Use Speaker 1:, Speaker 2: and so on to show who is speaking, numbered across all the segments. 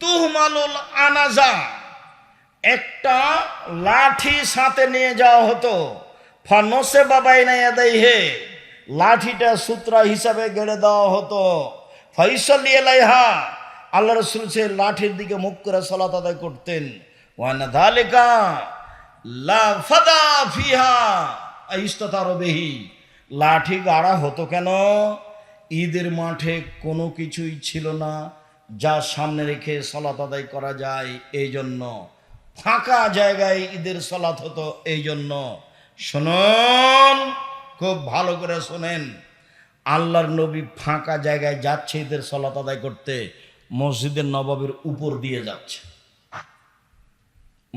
Speaker 1: তুহমালুল আনাজা। একটা লাঠি সাথে নিয়ে যাওয়া হতো। ফানসে বাবাই নাই হে লাঠিটা সূত্রা হিসাবে গেড়ে দেওয়া হতো। ফৈসল এলাইহা আল্লাহ রসুল সে লাঠির দিকে মুখ করে সলাত আদায় করতেন। ওয়ানা ধালিকা লা ফাদা ফিহা ইস্ততারবেহি লাঠি গাড়া হতো কেন? ঈদের মাঠে কোনো কিছুই ছিল না। যা সামনে রেখে সলাত আদায় করা যায় এই জন্য ফাঁকা জায়গায় ঈদের সলাত হতো এই জন্য শুনুন, খুব ভালো করে শোনেন। আল্লাহর নবী ফাঁকা জায়গায় যাচ্ছে ঈদের সলাত আদায় করতে মসজিদের নবাবের উপর দিয়ে যাচ্ছে।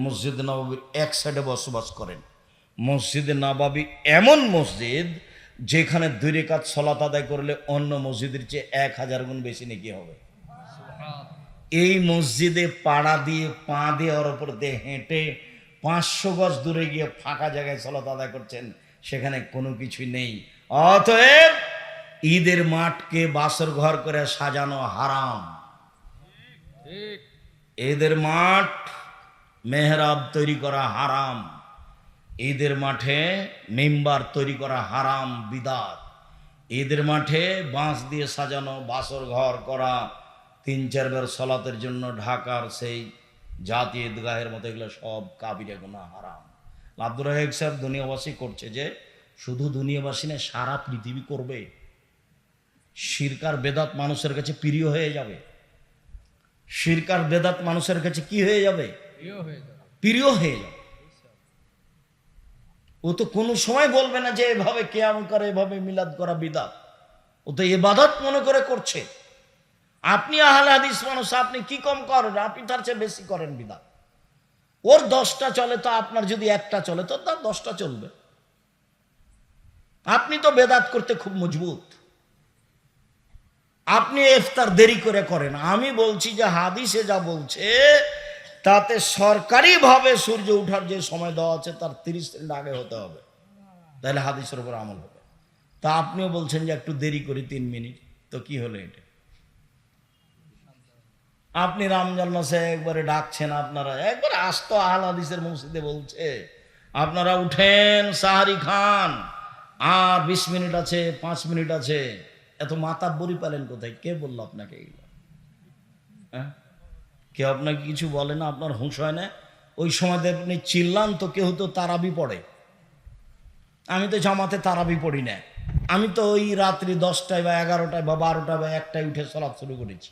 Speaker 1: মসজিদ নবাবির এক সাইডে বসবাস করেন। মসজিদে নবাবি এমন মসজিদ, যেখানে দুই রেখাত সলাত আদায় করলে অন্য মসজিদের চেয়ে এক হাজার গুণ বেশি নাকি হবে। এই মসজিদে পাড়া দিয়ে, পা দিয়ে ওর ওপর দিয়ে হেঁটে পাঁচশো গজ দূরে গিয়ে ফাঁকা জায়গায় সলাত আদায় করছেন, সেখানে কোনো কিছুই নেই। অতএব ঈদের মাঠকে বাসর ঘর করে সাজানো হারাম। ঈদের মাঠ, মেহরাব তৈরি করা হারাম। ঈদের মাঠে মেম্বার তৈরি করা হারাম বিদাত। ঈদের মাঠে বাঁশ দিয়ে সাজানো বাসর ঘর করা তিন চারবার সলাতের জন্য ঢাকার সেই জাতীয় ঈদগাহের মতো এগুলো সব কাবিরে গুণা হারাম। আব্দুর রাহেক সাহেব দুনিয়াবাসী করছে যে শুধু দুনিয়াবাসী না সারা পৃথিবী করবে। শিরকার বেদাত মানুষের কাছে প্রিয় হয়ে যাবে। শিরকার বেদাত মানুষের কাছে কি হয়ে যাবে। প্রিয় হয়ে যাবে। ও তো কোনো সময় বলবে না যে এভাবে কেয়াম করে এভাবে মিলাদ করা বিদাত। ও তো এবাদত মনে করে করছে। আপনি আহলে হাদিস মানুষ, আপনি কি কম করেন? আপনি তার চেয়ে বেশি করেন বিদাত। ওর দশটা চলে তো আপনার যদি একটা চলে, তো তার দশটা চলবে। আপনি তো বেদাত করতে খুব মজবুত। আপনি ইফতার দেরি করে করেন। আমি বলছি যে হাদিসে যা বলছে, তাতে সরকারিভাবে সূর্য ওঠার যে সময় দেওয়া আছে, তার তিরিশ মিনিট আগে হতে হবে। তাহলে হাদিসের উপর আমল হবে। তা আপনিও বলছেন যে একটু দেরি করি, তিন মিনিট। তো কি হলো এটা? আপনি রমজান মাসে একবারে ডাকছেন আপনারা, একবারে আস্ত আহল হাদিসের মসজিদে বলছে, আপনারা উঠেন সাহারি খান, আর বিশ মিনিট আছে, পাঁচ মিনিট আছে, এত মাথা বড়ি পেলেন কোথায়? কে বলল আপনাকে এগুলো হ্যাঁ? কেউ আপনাকে কিছু বলে না, আপনার হুঁশ হয় না? ওই সময় আপনি চিল্লান তো কেউ তো তারাবি পড়ে। আমি তো জামাতে তারাবি পড়ি না। আমি তো ওই রাত্রি দশটায় বা এগারোটায় বা বারোটায় বা একটায় উঠে সলাৎ শুরু করেছি।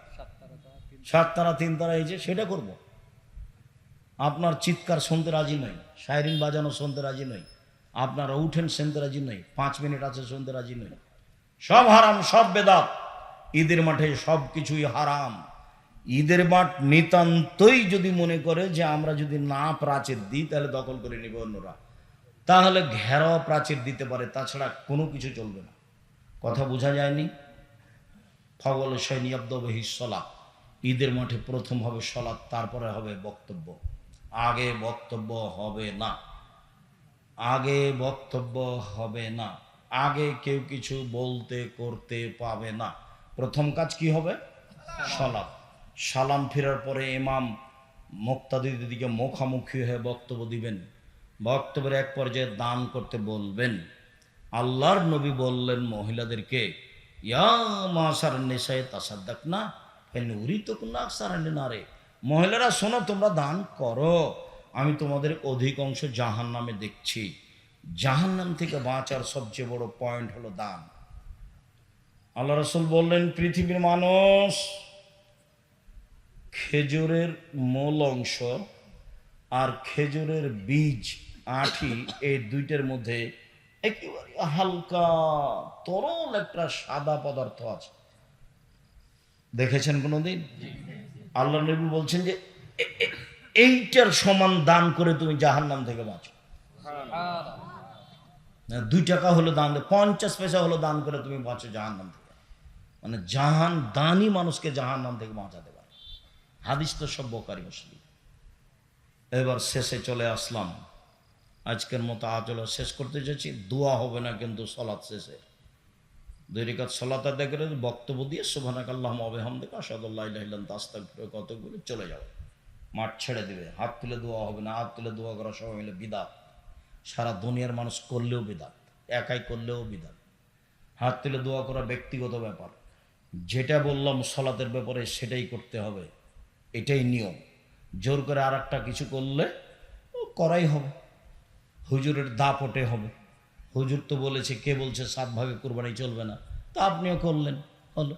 Speaker 1: সাত তারা তিন তারা এই যে সেটা করব। আপনার চিৎকার শুনতে রাজি নই, সাইরিন বাজানো শুনতে রাজি নই, আপনারা উঠেন শুনতে রাজি নই, পাঁচ মিনিট আছে শুনতে রাজি নই। সব হারাম, সব বেদাত। ঈদের মাঠে সব কিছুই হারাম। ঈদের মাঠ নিতান্তই যদি মনে করে যে আমরা যদি না প্রাচীর দিই, তাহলে দখল করে নেবে অন্যরা। তাহলে ঘেরাও প্রাচীর দিতে পারে, তাছাড়া কোনো কিছু চলবে না। কথা বোঝা যায়নি? ফগল সৈনিয়াব্দবহি সলা ঈদের মাঠে প্রথম হবে সলাৎ, তারপরে হবে বক্তব্য। আগে বক্তব্য হবে না। আগে বক্তব্য হবে না। আগে কেউ কিছু বলতে, করতে পাবে না। প্রথম কাজ কি হবে? সালাম সালাম ফেরার পরে ইমাম মুক্তাদিদের দিকে মুখামুখি হয়ে বক্তব্য দিবেন। বক্তব্যের এক পর্যায়ে দান করতে বলবেন। আল্লাহর নবী বললেন মহিলাদেরকে, ইয়া মাসার নেশায় তাসাদ্দাক না উরি তো কোন মহিলারা, শোনো, তোমরা দান করো। আমি তোমাদের অধিকাংশ জাহান নামে দেখছি। জাহান নাম থেকে বাঁচার সবচেয়ে বড় পয়েন্ট হলো দান। আল্লাহ রসুল বললেন, পৃথিবীর মানুষ খেজুরের মূল অংশ আর খেজুরের বীজ, আঠি, এই দুইটার মধ্যে একেবারে হালকা তরল একটা সাদা পদার্থ আছে। দেখেছেন কোনোদিন? আল্লাহ নবী বলছেন যে এইটার সমান দান করে তুমি জাহান নাম থেকে বাঁচো। দুই টাকা হলো দান পঞ্চাশ পয়সা হলো দান করে তুমি বাঁচো জাহান নাম থেকে। মানে জাহান দানই মানুষকে জাহান নাম থেকে বাঁচাতে পারে। হাদিস তো সব বোকারি মুসলিম। এবার শেষে চলে আসলাম। আজকের মতো আচলা শেষ করতে চাইছি দোয়া হবে না কিন্তু সলাৎ শেষে। দুই রেখাত সলাত আদায় করে বক্তব্য দিয়ে সুবহানাক আল্লাহ আবেহামদিকা আসাদুল্লাহ তাস্তাক কতগুলো চলে যাবে মাঠ ছেড়ে দিবে। হাত তুলে দোয়া হবে না, হাত তুলে দোয়া করা সবাই মিলে বিদাত। সারা দুনিয়ার মানুষ করলেও বিদাত, একাই করলেও বিদাত। হাত তুলে দোয়া করা ব্যক্তিগত ব্যাপার। যেটা বললাম সলাতের ব্যাপারে সেটাই করতে হবে। এটাই নিয়ম। জোর করে আর কিছু করলে করাই হবে। হুজুরের দাপটে হবে। হুজুর তো বলেছে, কে বলছে সাত ভাগে কোরবানি চলবে না। তা আপনিও করলেন, হলো।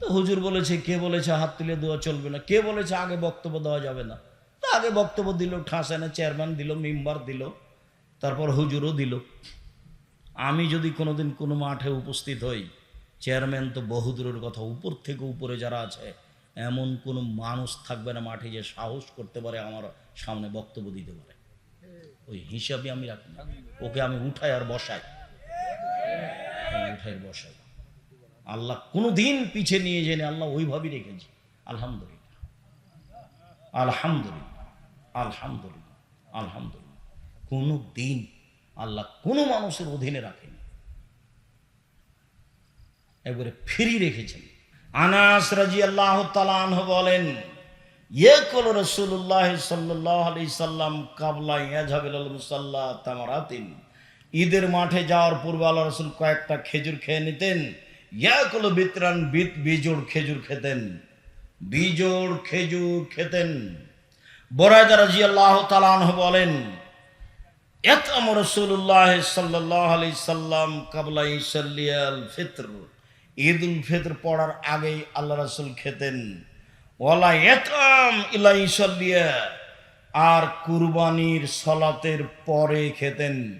Speaker 1: তো হুজুর বলেছে, কে বলেছে হাত তুলে দেওয়া চলবে না? কে বলেছে আগে বক্তব্য দেওয়া যাবে না? তা আগে বক্তব্য দিল ঠাসানে চেয়ারম্যান দিল, মেম্বার দিল, তারপর হুজুরও দিল। আমি যদি কোনোদিন কোনো মাঠে উপস্থিত হই, চেয়ারম্যান তো বহুদূরের কথা, উপর থেকে উপরে যারা আছে, এমন কোনো মানুষ থাকবে না মাঠে যে সাহস করতে পারে, আমার সামনে বক্তব্য দিতে পারে। ওই হিসাবে আমি রাখি না। ওকে আমি উঠাই আর বসাই। উঠাই বসাই। আল্লাহ কোনো দিন পিছে নিয়ে জেনে আল্লাহ ওইভাবেই রেখেছে। আলহামদুলিল্লাহ। আলহামদুলিল্লাহ। আলহামদুলিল্লাহ। আলহামদুলিল্লাহ। কোনো দিন আল্লাহ কোনো মানুষের অধীনে রাখেনি একবারে ফিরি রেখেছেন। আনাস রাজি আল্লাহ বলেন ইয়ে কল রসুল্লাহ সাল্লাহ আলি সাল্লাম কাবলা ইয়াজাবিল মুসাল্লাহ তামারাতিন। ঈদের মাঠে যাওয়ার পূর্বে আল্লাহ রসুল কয়েকটা খেজুর খেয়ে নিতেন। ইয়া কল বিতরান বিত বিজোড় খেজুর খেতেন। বিজোড় খেজুর খেতেন। বরাজা রাজি আল্লাহ তালাহ বলেন এতম রসুল্লাহ সাল্লাহ আলি সাল্লাম কাবলা ইসাল্লিয়াল ফিত্র। ঈদ উল ফিত্র পড়ার আগেই আল্লাহ রসুল খেতেন। ওলা এতম ইলা ইসাল্লিয়া আর কুরবানির সলাতের পরে খেতেন।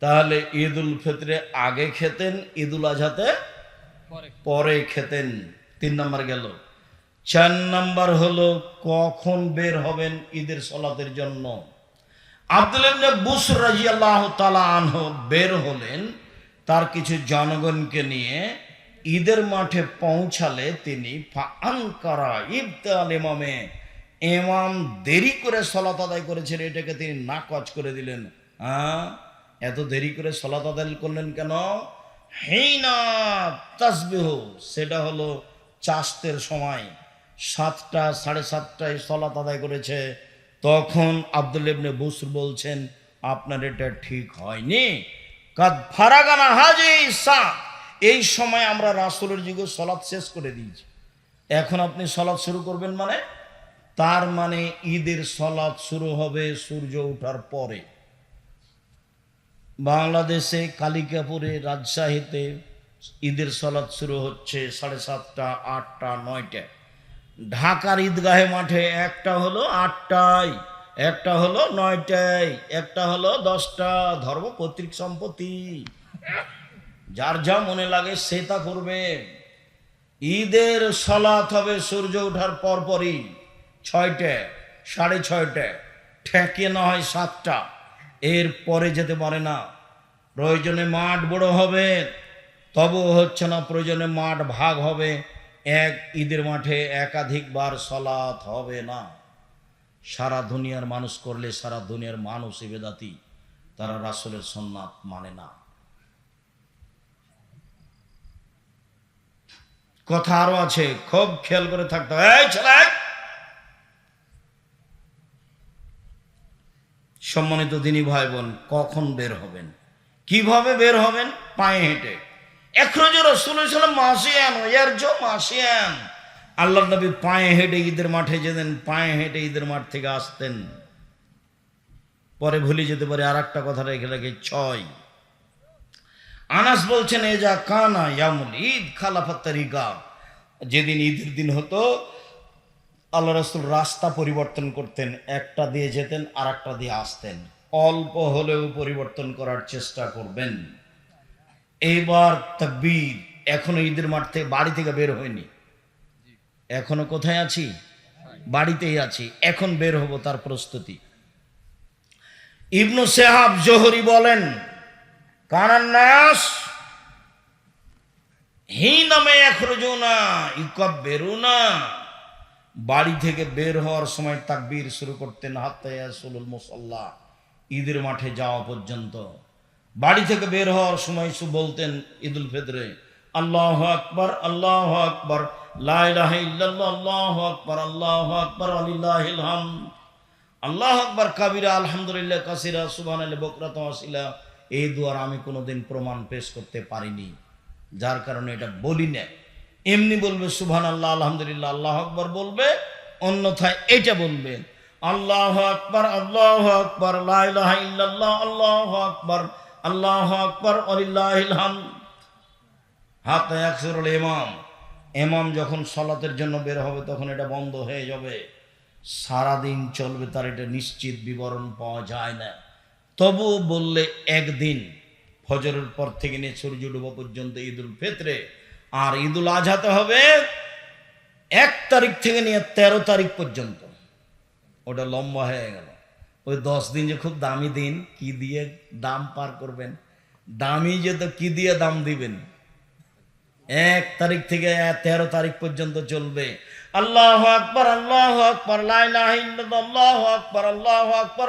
Speaker 1: তাহলে ঈদ উল ফিত্রে আগে খেতেন ঈদ উল আজহাতে পরে। খেতেন। তিন নম্বর গেল। চার নম্বর হলো কখন বের হবেন ঈদের সলাতের জন্য? আব্দুল বুস রাজিয়াল্লাহু তাআলা আনহু বের হলেন তার কিছু জনগণকে নিয়ে ঈদের মাঠে পৌঁছালে তিনি ইমামে, ইমাম দেরি করে সলাত আদায় করেছেন, এটাকে তিনি নাকচ করে দিলেন। হ্যাঁ? এত দেরি করে সলাত আদায় করলেন কেন? হেইনা তাসবিহ, সেটা হলো চাষতের সময়, সাতটা, সাড়ে সাতটায় সলাত আদায় করেছে। তখন আব্দুল ইবনে বুসর বলছেন, আপনার এটা ঠিক হয়নি। কাদ ফারাগানা হাজি সা এই সময় আমরা রাসূলের যুগে সলাৎ শেষ করে দিয়েছি। এখন আপনি সলাৎ শুরু করবেন মানে? তার মানে ঈদের সলাৎ শুরু হবে সূর্য ওঠার পরে। বাংলাদেশে কালিকাপুরে রাজশাহীতে ঈদের সলাৎ শুরু হচ্ছে সাড়ে সাতটা, আটটা নয়টায় ঢাকার ঈদগাহে মাঠে একটা হলো আটটায়, একটা হলো নয়টায়, একটা হলো দশটা। ধর্ম পৈতৃক সম্পত্তি। যার যা মনে লাগে সে তা করবে। ঈদের সলাত হবে সূর্য ওঠার পরপরই ছয়টায় সাড়ে ছয়টায় ঠেকে না হয় সাতটা। এর পরে যেতে পারে না। প্রয়োজনে মাঠ বড় হবে তবু হচ্ছে না প্রয়োজনে মাঠ ভাগ হবে। এক ঈদের মাঠে একাধিকবার সলাৎ হবে না। সারা দুনিয়ার মানুষ করলে সারা দুনিয়ার মানুষ বেদাতি, তারা রাসূলের সন্ন্যাত মানে না। কথা আরও আছে, খুব খেয়াল করে থাকতে হবে। এই সম্মানিত দিনী ভাই বোন কখন বের হবেন? কীভাবে বের হবেন? পায়ে হেঁটে। এখরজ রসুল মাসিয়ান এর জো মাসিয়ান আল্লাহ নবী পায়ে হেঁটে ঈদের মাঠে যেতেন, পায়ে হেঁটে ঈদের মাঠ থেকে আসতেন। পরে ভুলে যেতে পারে আর একটা কথা রেখে রেখে, ছয়। আনাস বলছেন, এ যা কানা ইয়ামুল ঈদ খালাফাত তারিকা যেদিন ঈদের দিন হতো আল্লাহ রসুল রাস্তা পরিবর্তন করতেন, একটা দিয়ে যেতেন আর একটা দিয়ে আসতেন। অল্প হলেও পরিবর্তন করার চেষ্টা করবেন। এইবার তকবীর এখনও ঈদের মাঠ থেকে, বাড়ি থেকে বের হয়নি। এখনও কোথায় আছি? বাড়িতেই আছি। এখন বের হব তার প্রস্তুতি। ইবনু সেহাব জোহরি বলেন কানান্নাস হি নামে না ইকব বেরু না বাড়ি থেকে বের হওয়ার সময় তাকবীর শুরু করতেন মুসল্লা, ঈদের মাঠে যাওয়া পর্যন্ত। বাড়ি থেকে বের হওয়ার সময় সু বলতেন, ঈদুল ফিতরে, আল্লাহ আকবর আল্লাহ আকবর আল্লাহ আকবর আল্লাহ আকবর আলিল্লাহিল হামদ। আল্লাহ আকবর, কাবিরা, আলহামদুলিল্লাহ, কাসিরা সুবান আলী বকরাত এই দুয়ার আমি কোনোদিন প্রমাণ পেশ করতে পারিনি। যার কারণে এটা বলি না। এমনি বলবে সুবহান আল্লাহ আলহামদুলিল্লাহ, আল্লাহ আকবর বলবে, অন্যথায় এটা বলবে, আল্লাহ আকবর আল্লাহ আকবর লাহ আল্লাহ আকবর আল্লাহ আকবর আলিল্লাহিল হামদ। হাত এমাম ইমাম। ইমাম যখন সলাতের জন্য বের হবে, তখন এটা বন্ধ হয়ে যাবে। সারাদিন চলবে, তার এটা নিশ্চিত বিবরণ পাওয়া যায় না। তবু বললে, একদিন ফজরের পর থেকে নিয়ে সূর্য ডুবা পর্যন্ত ঈদুল ফেতরে আর ঈদুল আজহাতে হবে এক তারিখ থেকে নিয়ে তেরো তারিখ পর্যন্ত। ওটা লম্বা হয়ে গেল। ওই দশ দিন যে খুব দামি দিন, কি দিয়ে দাম পার করবেন? দামি যে তো কি দিয়ে দাম দিবেন? এক তারিখ থেকে তেরো তারিখ পর্যন্ত চলবে। আল্লাহ আকবর আল্লাহ আকবর আল্লাহ আকবর আল্লাহ আকবর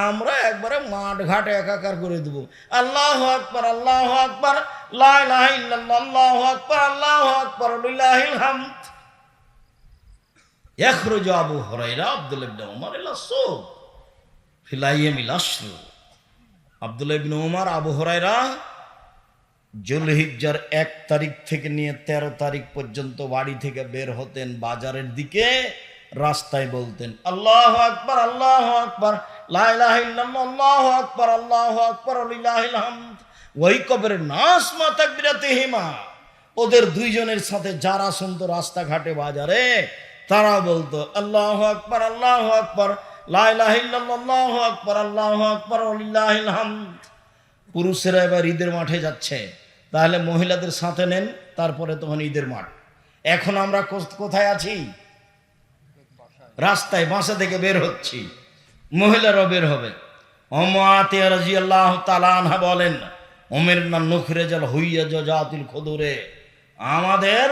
Speaker 1: আমরা একবারে মাঠ ঘাট একাকার করে দেবো আল্লাহ আকবর আল্লাহ আকবর আল্লাহ আকবর আল্লাহ আকবর হামদ يخرج أبو هريرة عبد الله بن عمر إلى السوق في الأيام العشر عبد الله بن عمر আবু হরাইরা জুলহিজ্জার এক তারিখ থেকে নিয়ে ১৩ তারিখ পর্যন্ত বাড়ি থেকে বের হতেন বাজারের দিকে রাস্তায় বলতেন আল্লাহ আকবর আল্লাহ আকবর আল্লাহ আল্লাহ নাস হিমা ওদের দুইজনের সাথে যারা শুনতো রাস্তাঘাটে বাজারে তারা বলতো, আল্লাহ আকবর আল্লাহ আকবর লাহ আকবর, আল্লাহ পুরুষেরা এবার ঈদের মাঠে যাচ্ছে। তাহলে মহিলাদের সাথে নেন, তারপরে তখন ঈদের মাঠ। এখন আমরা কোথায় আছি? রাস্তায় বাসা থেকে বের হচ্ছি। মহিলারাও বের হবে। অমাতে রাজি আল্লাহ তালানহা বলেন ওমের না নখরে জল হইয়া জাতিল খদুরে, আমাদের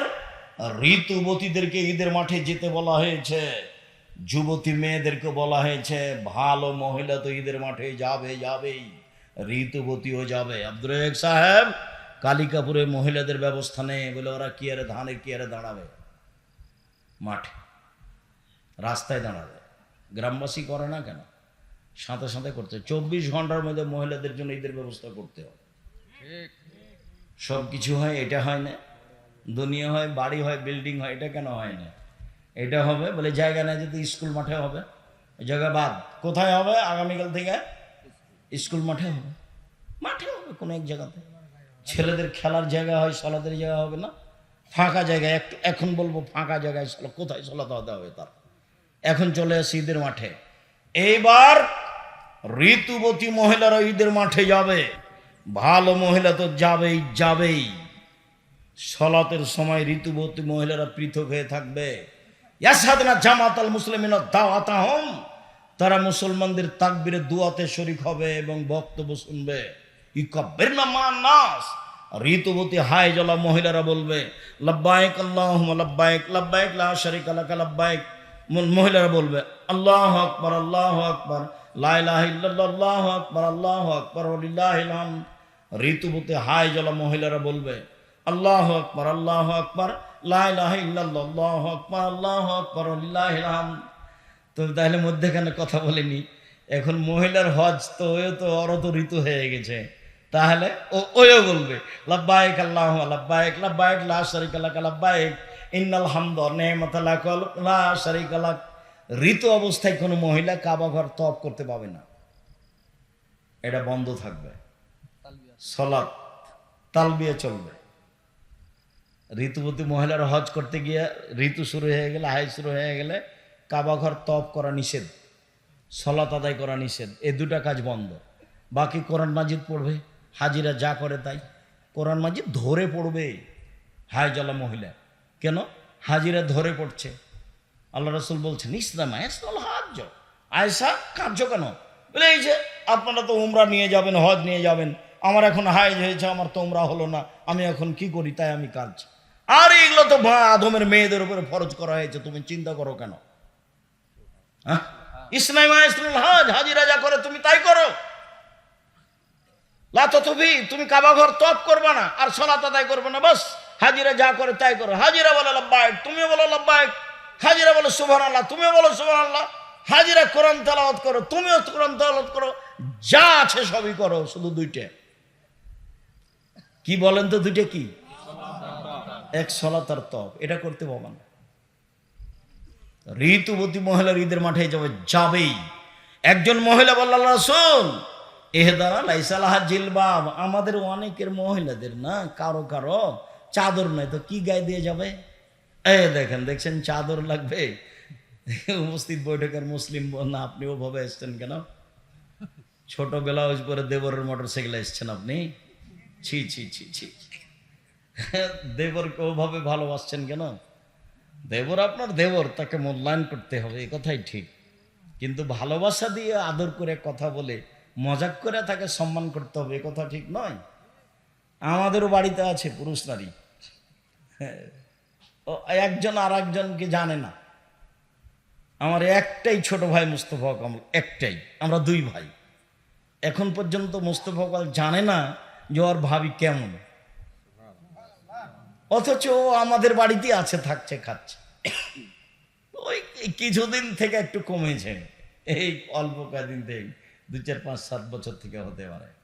Speaker 1: ঋতুবতীদেরকে ঈদের মাঠে যেতে বলা হয়েছে, যুবতী মেয়েদেরকে বলা হয়েছে, ভালো মহিলা তো ঈদের মাঠে যাবে, যাবেই, ঋতুবতীও যাবে। রাজাক সাহেব কালিকাপুরে মহিলাদের ব্যবস্থা নেই বলে ওরা কি আরে ধানের কি আরে দাঁড়াবে? মাঠে, রাস্তায় দাঁড়াবে। গ্রামবাসী করে না কেন? সাথে সাথে করতে চব্বিশ ঘণ্টার মধ্যে মহিলাদের জন্য ঈদের ব্যবস্থা করতে হবে। সব কিছু হয় এটা হয় না। দুনিয়া হয় বাড়ি হয় বিল্ডিং হয় এটা কেন হয় না? এটা হবে বলে জায়গা নেই যদি স্কুল মাঠে হবে। জায়গা বাদ। কোথায় হবে? আগামীকাল থেকে স্কুল মাঠে হবে। মাঠে হবে কোনো এক জায়গাতে। ছেলেদের খেলার জায়গা হয় সলাতের জায়গা হবে না। ফাঁকা জায়গায় এখন বলব ফাঁকা জায়গায় কোথায় সলাতে হতে হবে তার? এখন চলে আসি ঈদের মাঠে। এইবার ঋতুবতী মহিলারা ঈদের মাঠে যাবে। ভালো মহিলা তো যাবেই যাবেই। সলাতের সময় ঋতুবতী মহিলারা পৃথক হয়ে থাকবে। ইয়াসাদনা জামাত আল মুসলিমিন দাওয়াতাহম। তারা মুসলমানদের তাকবিরে দুয়াতে শরিক হবে এবং বক্তব্য শুনবে। না নাস ঋতুবতী হায় জলা মহিলারা বলবে লব্বাইক আল্লাহ লব্বাইক লব্বাইক লা শরিক লাকা লব্বাইক ম- মহিলারা বলবে, আল্লাহ আকবর আল্লাহ আকবর লাইলাহ আল্লাহ আকবর আল্লাহ আকবর লিল্লাহিল হামদ ঋতুবতী হাই জলা মহিলারা বলবে, আল্লাহ আকবর আল্লাহ আকবর লাইলাহ আল্লাহ আকবর আল্লাহ আকবর লিল্লাহিল হামদ তো তাহলে মধ্যেখানে কথা বলিনি, এখন মহিলার হজ তো ওও তো অরত ঋতু হয়ে গেছে। তাহলে ও ওও বলবে, লাব্বাইক আল্লাহ লাব্বাইক লাব্বাইক, লা শারিকা লাকা, লাব্বাইক। ইন্নাল হামদ শারিকালাক ঋতু অবস্থায় কোনো মহিলা কাবা ঘর তপ করতে পাবে না। এটা বন্ধ থাকবে। সলাৎ, তালবিয়ে চলবে। ঋতুবতী মহিলার হজ করতে গিয়ে ঋতু শুরু হয়ে গেলে হাই শুরু হয়ে গেলে কাবা ঘর তপ করা নিষেধ। সলাত আদায় করা নিষেধ। এই দুটা কাজ বন্ধ। বাকি কোরআন মাজিদ পড়বে। হাজিরা যা করে তাই। কোরআন মাজিদ ধরে পড়বে। হাই জলা মহিলা। কেন? হাজিরা ধরে পড়ছে। আল্লাহ রসুল বলছেন, ইসলাম আয়াসল হাজ আয়সা কার্য কেন? বলে, এই যে, আপনারা তো উমরা নিয়ে যাবেন, হজ নিয়ে যাবেন। আমার এখন হাইজ হয়েছে, আমার তো উমরা হলো না। আমি এখন কি করি? তাই আমি কাজ আর এগুলো তো আদমের মেয়েদের উপরে ফরজ করা হয়েছে, তুমি চিন্তা করো কেন? হ্যাঁ? ইসলাম হাজ হাজিরা যা করে, তুমি তাই করো। লাতবি তুমি কাবা ঘর তপ করবে না, আর সলাত আদায় করবে না, বাস। হাজিরা যা করে তাই করো। হাজিরা বলে লব্বায়ক তুমিও বলো লব্বায়ক হাজিরা বলো সুভান আল্লাহ তুমিও বলো সুভান আল্লাহ হাজিরা কোরআন তালাওয়াত করো, তুমিও কোরআন তালাওয়াত করো। যা আছে সবই করো, শুধু দুইটা। কি বলেন তো দুইটা কি? এক সলাত আর তপ এটা করতে পারবে না ঋতুবতী মহিলা ঈদের মাঠে যাবে, যাবেই। একজন মহিলা বলল রাসূল এহেদারা লাইসালাহা জিলবাব। আমাদের অনেকের মহিলাদের না, কারও কারও চাদর নাই তো কি গায়ে দিয়ে যাবে? এ দেখেন, দেখছেন চাদর লাগবে? উপস্থিত বৈঠকের মুসলিম না আপনি ওভাবে এসছেন কেন? ছোট ব্লাউজ পরে দেবরের মোটর সাইকেলে এসছেন আপনি? ছি ছি ছি ছি। দেবরকে ওভাবে ভালোবাসছেন কেন? দেবর আপনার দেবর, তাকে মূল্যায়ন করতে হবে, এ কথাই ঠিক। কিন্তু ভালোবাসা দিয়ে আদর করে কথা বলে, মজাক করে তাকে সম্মান করতে হবে, এ কথা ঠিক নয়। আমাদেরও বাড়িতে আছে পুরুষ নারী। একজন আর একজনকে জানে না। আমার একটাই ছোট ভাই মুস্তফা কামাল, একটাই। আমরা দুই ভাই। এখন পর্যন্ত মুস্তফা কামাল জানে না যে ওর ভাবি কেমন। অথচ ও আমাদের বাড়িতে আছে, থাকছে, খাচ্ছে। ওই কিছুদিন থেকে একটু কমেছে। এই অল্প কয়েকদিন থেকে, দু চার পাঁচ সাত বছর থেকে হতে পারে।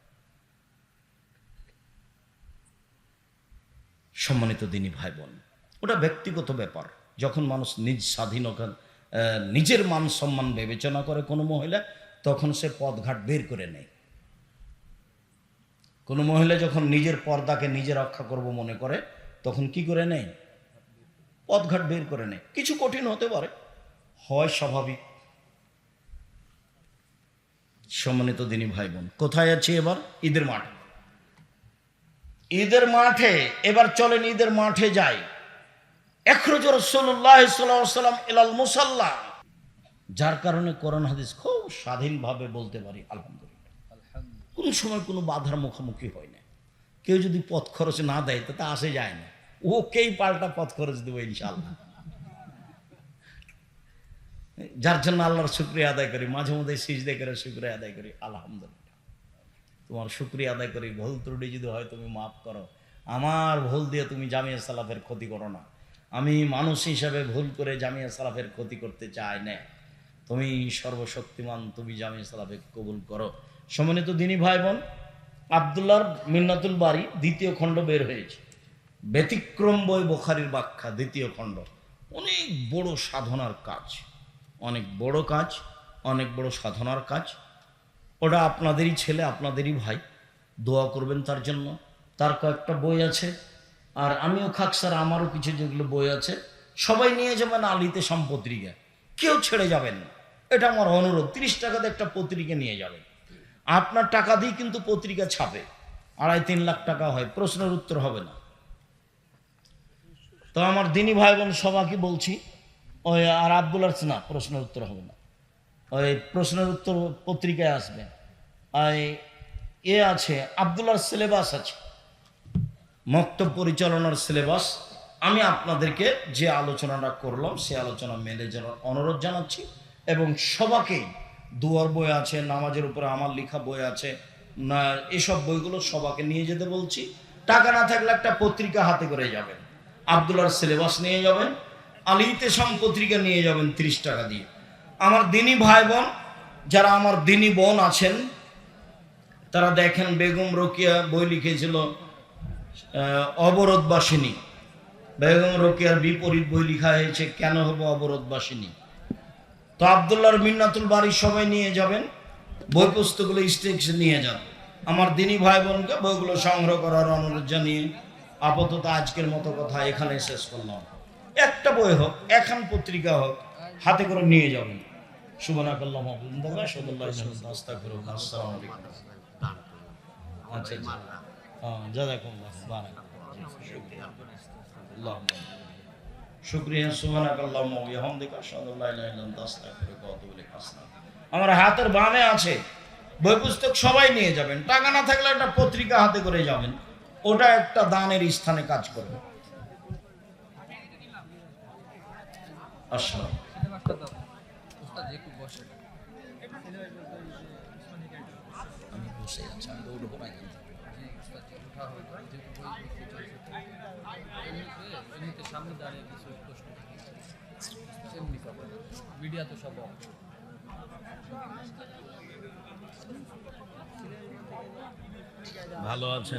Speaker 1: সম্মানিত দিনী ভাই বোন ওটা ব্যক্তিগত ব্যাপার। যখন মানুষ নিজ স্বাধীনতা নিজের মান সম্মান বিবেচনা করে কোনো মহিলা, তখন সে পদঘাট বের করে নেয়। কোনো মহিলা যখন নিজের পর্দাকে নিজে রক্ষা করব মনে করে, তখন কি করে নেয়? পথঘাট বের করে নেয়। কিছু কঠিন হতে পারে। হয় স্বাভাবিক। সম্মানিত দিনী ভাই বোন কোথায় আছি এবার? ঈদের মাঠে। ঈদের মাঠে এবার চলেন ঈদের মাঠে যাই। এখরজ রসল্লাহ সাল্লাম এলাল মুসাল্লাহ যার কারণে কোরআন হাদিস খুব স্বাধীনভাবে বলতে পারি আলহামদুলিল্লাহ। কোনো সময় কোনো বাধার মুখোমুখি হয় না। কেউ যদি পথ খরচ না দেয় তাতে আসে যায় না। ওকেই পাল্টা পথ খরচ দেবো ইনশাল্লাহ যার জন্য আল্লাহর শুক্রিয়া আদায় করি মাঝে মধ্যে সিজদে করে শুক্রিয়া আদায় করি আলহামদুলিল্লাহ। তোমার শুক্রিয়া আদায় করি, ভুল ত্রুটি যদি হয় তুমি মাফ করো। আমার ভুল দিয়ে তুমি জামিয়া সালাফের ক্ষতি করো না। আমি মানুষ হিসাবে ভুল করে জামিয়া সালাফের ক্ষতি করতে চাই না। তুমি সর্বশক্তিমান, তুমি জামিয়া সালাফের কবুল করো। সম্মানিত দিনী ভাই বোন আবদুল্লাহর মিন্নাতুল বাড়ি দ্বিতীয় খণ্ড বের হয়েছে। ব্যতিক্রম বই বোখারির ব্যাখ্যা, দ্বিতীয় খণ্ড। অনেক বড় সাধনার কাজ, অনেক বড় কাজ, অনেক বড় সাধনার কাজ। ওটা আপনাদেরই ছেলে, আপনাদেরই ভাই। দোয়া করবেন তার জন্য। তার কয়েকটা বই আছে। আর আমিও খাক স্যার, আমারও কিছু যেগুলো বই আছে। সবাই নিয়ে যাবেন আলিতে সম্পত্রিকা কেউ ছেড়ে যাবেন না। এটা আমার অনুরোধ। তিরিশ টাকাতে একটা পত্রিকা নিয়ে যাবেন। আপনার টাকা দিয়ে কিন্তু পত্রিকা ছাপে। আড়াই তিন লাখ টাকা হয়। প্রশ্নের উত্তর হবে না। তো আমার দিনী ভাই বোন সবাইকে বলছি, ওই আর আব্দুল না, প্রশ্নের উত্তর হবে না। ওই প্রশ্নের উত্তর পত্রিকায় আসবে। এ আছে আবদুল্লার সিলেবাস আছে। মক্তব পরিচালনার সিলেবাস আমি আপনাদেরকে যে আলোচনাটা করলাম, সে আলোচনা মেলে যাওয়ার অনুরোধ জানাচ্ছি। এবং সবাকেই দুয়ার বই আছে, নামাজের উপরে আমার লেখা বই আছে, না, এসব বইগুলো সবাকে নিয়ে যেতে বলছি। টাকা না থাকলে একটা পত্রিকা হাতে করে যাবেন। আবদুল্লার সিলেবাস নিয়ে যাবেন। আলিতে সম পত্রিকা নিয়ে যাবেন তিরিশ টাকা দিয়ে। আমার দিনী ভাই বোন, যারা আমার দিনী বোন আছেন, তারা দেখেন বেগম রোকিয়া বই লিখেছিল অবরোধবাসিনী। বেগম রোকেয়ার বিপরীত বই লিখা হয়েছে, কেন হব অবরোধবাসিনী? তো আবদুল্লাহর মিন্নাতুল বাড়ির সবাই নিয়ে যাবেন, বই পুস্তকগুলো স্টেক্সে নিয়ে যান। আমার দিনী ভাই বোনকে বইগুলো সংগ্রহ করার অনুরোধ জানিয়ে আপাতত আজকের মতো কথা এখানে শেষ করলাম। একটা বই হোক, এখান পত্রিকা হোক, হাতে করে নিয়ে যাবেন। আসসালামু আলাইকুম। আচ্ছা হ্যাঁ জাজাকুমুল্লাহ বারাক শুক্রিয়া সুবহানাক আল্লাহুম্মা ওয়া বিহামদিকা আশহাদু আল্লা ইলাহা ইল্লা আনতা আস্তাগফিরুকা ওয়া আতুবু ইলাইক। আসসালাম। আমার হাতের বামে আছে বই পুস্তক সবাই নিয়ে যাবেন। টাকা না থাকলে একটা পত্রিকা হাতে করে যাবেন। ওটা একটা দানের স্থানে কাজ করবে। আসসালাম আমি বসে আছি আমি তো উঠবো না এখান থেকে।
Speaker 2: সামনে দাঁড়িয়ে কিছু প্রশ্ন এমনি মিডিয়া তো সব
Speaker 1: ভালো আছেন।